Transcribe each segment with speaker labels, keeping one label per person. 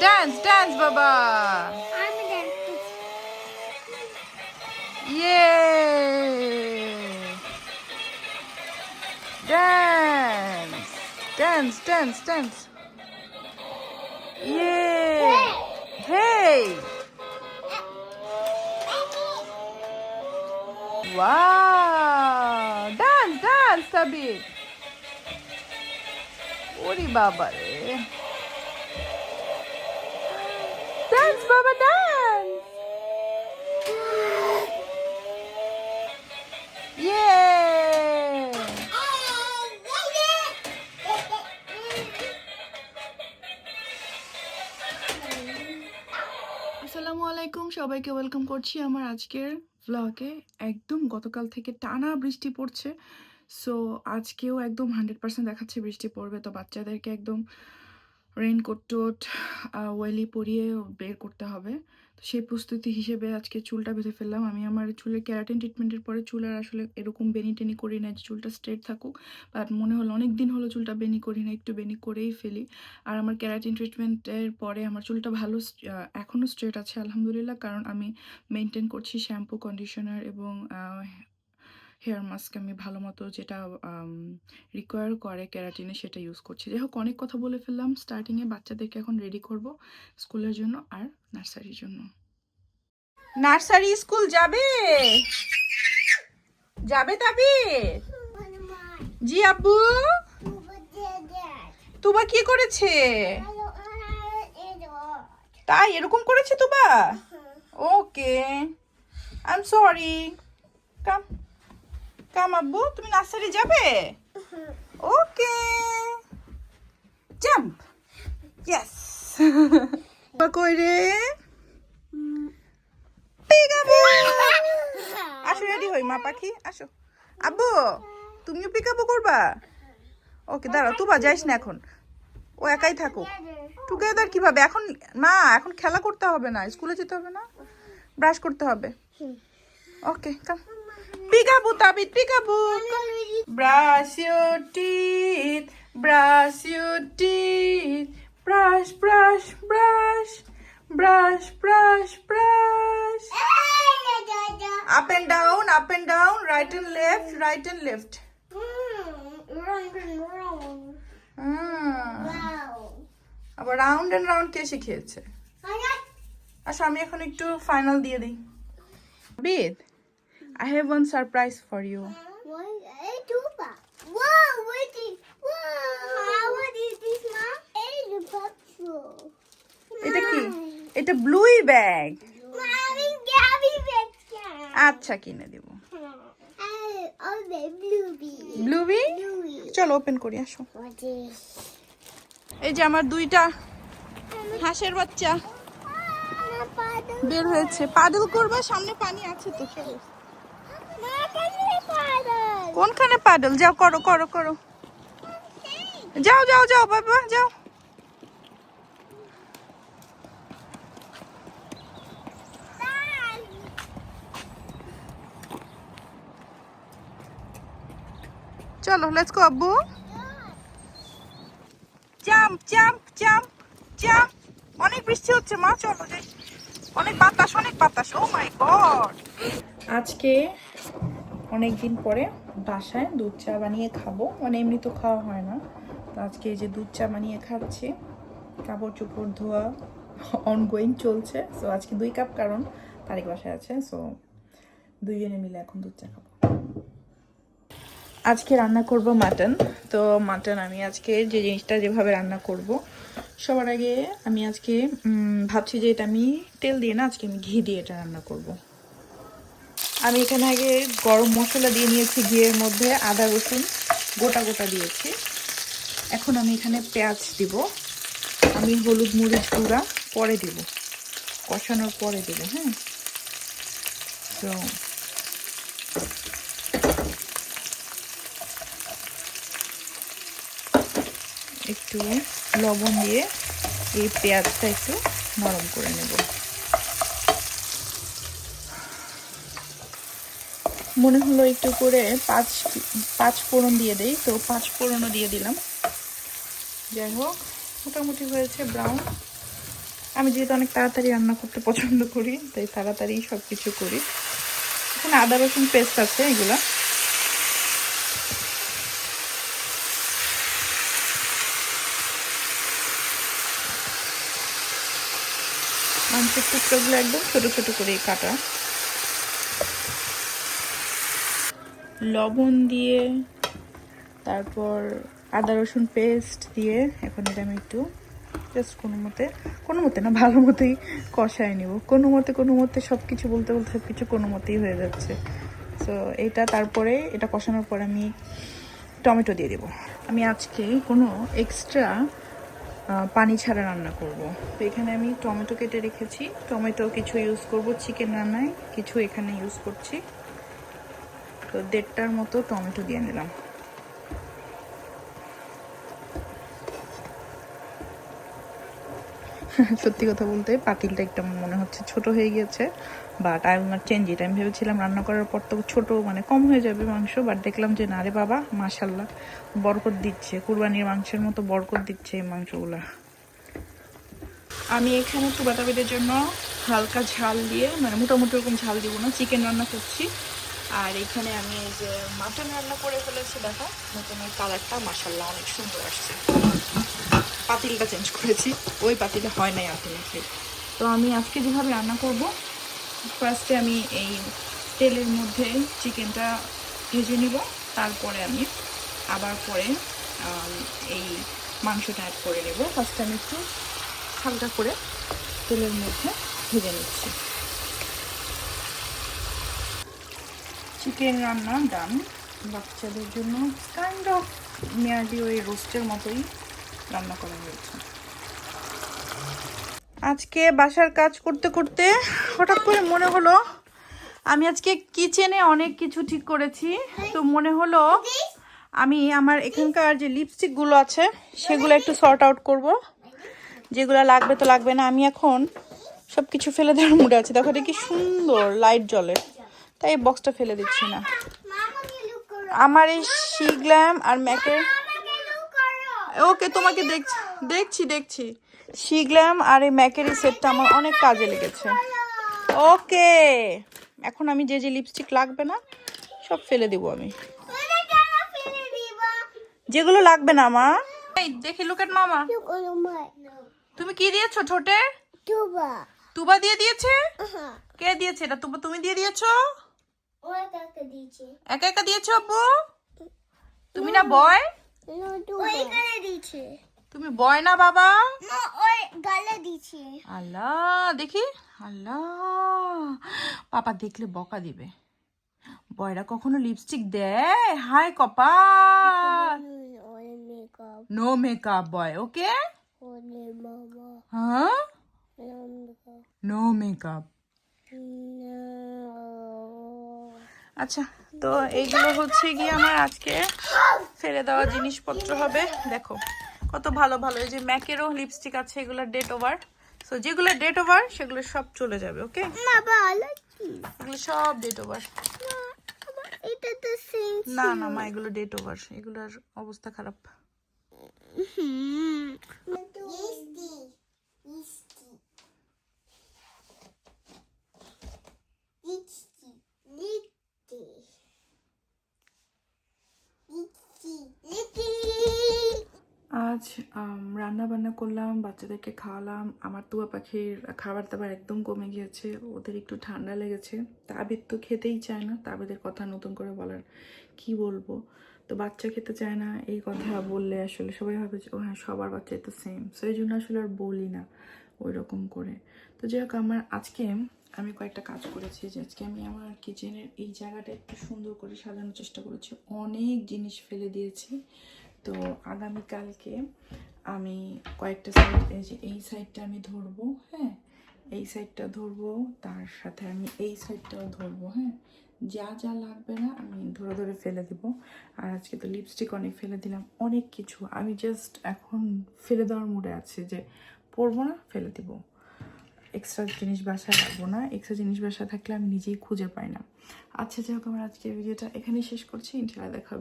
Speaker 1: Dance dance বাবা
Speaker 2: I'm a dance.
Speaker 1: Yeah dance dance dance dance yeah hey wow dance dance Sabir ওরে বাবা রে বাবা ইয়ে আসসালামু আলাইকুম, সবাইকে ওয়েলকাম করছি আমার আজকের ভ্লগে একদম গতকাল থেকে টানা বৃষ্টি পড়ছে সো আজকেও একদম হান্ড্রেড পার্সেন্ট দেখাচ্ছে বৃষ্টি পড়বে, তো বাচ্চাদেরকে একদম রেইনকোট টোট ওয়েলি পরিয়ে বের করতে হবে। তো সেই প্রস্তুতি হিসেবে আজকে চুলটা বেঁধে ফেললাম। আমি আমার চুলের ক্যারাটিন ট্রিটমেন্টের পরে চুল আর আসলে এরকম বেনি টেনি করি না যে চুলটা স্ট্রেট থাকুক। বাট মনে হলো অনেক দিন হলো চুলটা বেনি করি না, একটু বেনি করেই ফেলি। আর আমার ক্যারাটিন ট্রিটমেন্টের পরে আমার চুলটা ভালো এখনও স্ট্রেট আছে, আলহামদুলিল্লাহ। কারণ আমি মেনটেন করছি শ্যাম্পু কন্ডিশনার এবং হেয়ার মাস্ক আমি ভালো মতো যেটা রিকোয়ার করে ক্যারাটিনে সেটা ইউজ করছি। যাই হোক অনেক কথা বলে ফেললাম। স্টার্টিংয়ে বাচ্চাদেরকে এখন রেডি করব স্কুলের জন্য আর নার্সারির জন্য। নার্সারি স্কুল যাবে? যাবে তাবি? জি আব্বু তুবা কি করেছে? তাই? এরকম করেছে Tuba? Okay I am sorry come come আব্বু তুমি নার্সারি যাবে? ওকে। জাম্প। ইয়েস কই রে? পিকাবু আসো রেডি হই মা পাখি আসো। আব্বু তুমিও পিকাবু করবা? ওকে দাঁড়াও তুবা যাইস না এখন। ও একাই থাকুক। টুগেদার কীভাবে? এখন না এখন খেলা করতে হবে না স্কুলে যেতে হবে না? ব্রাশ করতে হবে। Okay come peekaboo Tabid peekaboo Brush your teeth, brush your teeth, brush, brush, brush, brush, brush, brush. Up and down, up and down, right and left, right and left. Hmm, আবার round and round কে শিখিয়েছে আচ্ছা আমি এখন একটু final দিয়ে দিই with I have one surprise for you এটা কি এটা ব্লুই ব্যাগ আচ্ছা কিনে দেব। ব্লুবি চলো ওপেন করি আসো। এই যে আমার দুইটা হাঁসের বাচ্চা। বের হয়েছে। পাদল করবা সামনে পানি আছে তো চলো। কোনখানে পাডল? যাও, করো করো করো। যাও যাও যাও, বাবা, যাও। চলো লেটস গো আব্বু। জাম্প জাম্প জাম্প জাম্প অনেক বৃষ্টি হচ্ছে, মা, চলো যাই। অনেক বাতাস অনেক বাতাস। ও মাই গড আজকে অনেক দিন পরে বাসায় দুধ চা বানিয়ে খাব। মানে এমনি তো খাওয়া হয় না। তো আজকে এই যে দুধ চা বানিয়ে খাচ্ছি, কাপড় চোপড় ধোয়া অনগোয়িং চলছে। সো আজকে দুই কাপ কারণ তারিখ বাসায় আছে। সো দুইজনে মিলে এখন দুধ চা খাব। আজকে রান্না করব মাটন। তো মাটন আমি আজকে যে জিনিসটা যেভাবে রান্না করব, সবার আগে আমি আজকে ভাবছি যে এটা আমি তেল দিয়ে না, আজকে আমি ঘি দিয়ে এটা রান্না করব। আমি এখানে আগে গরম মশলা দিয়ে নিয়েছি ঘিয়ের মধ্যে আদা রসুন, গোটা গোটা দিয়েছি। এখন আমি এখানে পেঁয়াজ দিব। আমি হলুদ মরিচ গুঁড়া পরে দিব। কষানোর পরে দেবো হ্যাঁ? তো একটু লবণ দিয়ে এই পেঁয়াজটা একটু নরম করে নেব। মনে হলো একটু করে পাঁচ পাঁচ ফোড়ন দিয়ে দেই, তো পাঁচ ফোড়নও দিয়ে দিলাম। যাই হোক, মোটামুটি হয়েছে ব্রাউন আমি যেহেতু অনেক তাড়াতাড়ি রান্না করতে পছন্দ করি, তাই তাড়াতাড়ি সব কিছু করি। এখানে আদা, রসুন পেস্ট আছে এগুলা। মাংসের টুকরোগুলো একদম ছোটো ছোটো করে কাটা। লবণ দিয়ে, তারপর আদা রসুন পেস্ট দিয়ে, এখন এটা আমি একটু জাস্ট কোনো মতে কোনো মতে না, ভালো মতেই কষায় নিব। কোনো মতে কোনো মতে সব কিছু বলতে বলতে সব কিছু কোনো মতেই হয়ে যাচ্ছে। সো এটা তারপরে, এটা কষানোর পর আমি টমেটো দিয়ে দেবো। আমি আজকে কোনো এক্সট্রা পানি ছাড়া রান্না করব। তো এখানে আমি টমেটো কেটে রেখেছি। টমেটো কিছু ইউজ করব চিকেন রান্নায় কিছু এখানে ইউজ করছি। তো দেড়টার মতো টমেটো দিয়ে নিলাম। সত্যি কথা বলতে পাতিলটা একটু মনে হচ্ছে ছোট হয়ে গিয়েছে but I will not change it আমি ভেবেছিলাম রান্না করার পর তো ছোট মানে কম হয়ে যাবে মাংস বাট দেখলাম যে না রে বাবা মাশাল্লাহ বরকত দিচ্ছে। কুরবানির মাংসের মতো বরকত দিচ্ছে এই মাংসগুলা। আমি এখানে চুবাতাবিদের জন্য হালকা ঝাল দিয়ে মানে মোটামুটি ওরকম ঝাল দিব না, চিকেন রান্না করছি। আর এখানে আমি এই যে মাটন রান্না করে ফেলেছি, দেখো। মাটনের কালারটা মাসাল্লাহ অনেক সুন্দর আসছে। পাতিলটা চেঞ্জ করেছি। ওই পাতিলে হয় নাই আলটিমেটলি তো আমি আজকে যেভাবে রান্না করব ফার্স্টে আমি এই তেলের মধ্যে চিকেনটা ভেজে নিব। তারপরে আমি আবার পরে এই মাংসটা অ্যাড করে নেব। ফার্স্টে আমি একটু হালকা করে তেলের মধ্যে ভেজে নিচ্ছি। চিকেন রান্না ডান বাচ্চাদের জন্য কাইন্ড অফ মেয়াদি ওই রোস্টের মতোই রান্না করা হয়েছে। আজকে বাসার কাজ করতে করতে হঠাৎ করে মনে হলো, আমি আজকে কিচেনে অনেক কিছু ঠিক করেছি। তো মনে হলো আমি আমার এখানকার যে লিপস্টিকগুলো আছে, সেগুলো একটু সর্ট আউট করব। যেগুলো লাগবে তো লাগবে না, আমি এখন সব কিছু ফেলে দেওয়ার মুডে আছি। দেখো এটা কি সুন্দর লাইট জ্বলে তাই বক্সটা ফেলে দিচ্ছি না। আমার এই শিগ্ল্যাম আর ম্যাকের ওকে তোমাকে দেখছি দেখছি দেখছি। শিগ্ল্যাম আর এই ম্যাকের এই সেটটা আমার অনেক কাজে লেগেছে। ওকে এখন আমি যে যে লিপস্টিক লাগবে না সব ফেলে দেবো আমি। যেগুলো লাগবে না মা। এই দেখি লুকেট মামা। তুমি কি দিয়েছ ছোটে?
Speaker 2: তুবা।
Speaker 1: তুবা দিয়ে দিয়েছে? কে দিয়েছে এটা? তুবা তুমি দিয়ে দিয়েছ?
Speaker 2: ওই কাকে দিয়েছে।
Speaker 1: একা একা দিয়েছ আব্বু তুমি না বয়?
Speaker 2: ওই দিয়েছে।
Speaker 1: তুমি বয় না বাবা?
Speaker 2: ওই গালে দিয়েছে।
Speaker 1: আল্লাহ দেখি। আল্লাহ পাপা দেখলে বকা দিবে। বয়রা কখনো লিপস্টিক দেয়? হাই কপাল। No makeup boy okay? হ্যাঁ?
Speaker 2: নো মেকআপ
Speaker 1: আচ্ছা তো এইগুলো হচ্ছে গিয়ে আমার আজকে ফেলে দেওয়া জিনিসপত্র হবে। দেখো কত ভালো ভালো। এই যে ম্যাকেরও লিপস্টিক আছে এগুলো ডেট ওভার সো যেগুলো ডেট ওভার সেগুলো সব চলে যাবে ওকে
Speaker 2: মা ভালো কি?
Speaker 1: এগুলো সব ডেট ওভার
Speaker 2: এটা তো
Speaker 1: না না মা এগুলো ডেট ওভার এগুলোর অবস্থা খারাপ।
Speaker 2: হুম
Speaker 1: রান্না করলাম, বাচ্চাদেরকে খাওয়ালাম। আমার তুয়া পাখির খাবার দাবার একদম কমে গিয়েছে, ওদের একটু ঠান্ডা লেগেছে। তাবিদ তো খেতেই চায় না তাবিদের কথা নতুন করে বলার কি বলব? তো বাচ্চা খেতে চায় না, এই কথা বললে আসলে সবাই ভাবে যে, ও হ্যাঁ সবার বাচ্চাই তো সেম সো এই জন্য আসলে আর বলি না ওই রকম করে। তো যাই হোক, আমার আজকে আমি কয়েকটা কাজ করেছি যে, আজকে আমি আমার কিচেনের এই জায়গাটা একটু সুন্দর করে সাজানোর চেষ্টা করেছি। অনেক জিনিস ফেলে দিয়েছি। তো আগামীকালকে আমি কয়েকটা সাইড এই যে এই সাইডটা আমি ধরবো হ্যাঁ? এই সাইডটা ধরবো, তার সাথে আমি এই সাইডটাও ধরবো হ্যাঁ? যা যা লাগবে না আমি ধরে ধরে ফেলে দিব। আর আজকে তো লিপস্টিক অনেক ফেলে দিলাম অনেক কিছু। আমি জাস্ট এখন ফেলে দেওয়ার মুডে আছে যে পরবো না, ফেলে দিব। এক্সট্রা জিনিস বাসায় রাখব না এক্সট্রা জিনিস বাসায় থাকলে আমি নিজেই খুঁজে পাই না। আচ্ছা যাই হোক, আমার আজকের ভিডিওটা এখানেই শেষ করছি। ইনশাআল্লাহ দেখা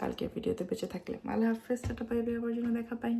Speaker 1: হবে কালকে ভিডিওতে বেঁচে থাকলে। আল্লাহ হাফেজ টাটা পাইবে আবার জন্য দেখা পাই